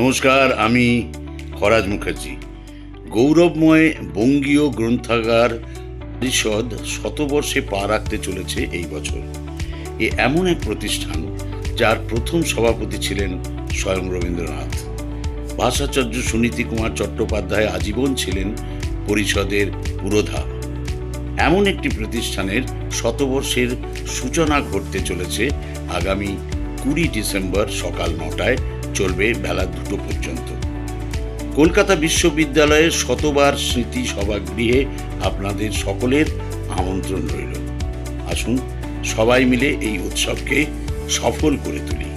নমস্কার, আমি খরাজ মুখার্জি। গৌরবময় বঙ্গীয় গ্রন্থাগার পরিষদ শতবর্ষে পা রাখতে চলেছে এই বছর। এ এমন এক প্রতিষ্ঠান যার প্রথম সভাপতি ছিলেন স্বয়ং রবীন্দ্রনাথ। ভাষাচার্য সুনীতি কুমার চট্টোপাধ্যায় আজীবন ছিলেন পরিষদের পুরোধা। এমন একটি প্রতিষ্ঠানের শতবর্ষের সূচনা ঘটতে চলেছে আগামী কুড়ি ডিসেম্বর সকাল নটায় চলবে বেলা দুটো পর্যন্ত। কলকাতা বিশ্ববিদ্যালয়ের শতবার স্মৃতি সভাগৃহে আপনাদের সকলের আমন্ত্রণ রইল। আসুন সবাই মিলে এই উৎসবকে সফল করে তুলি।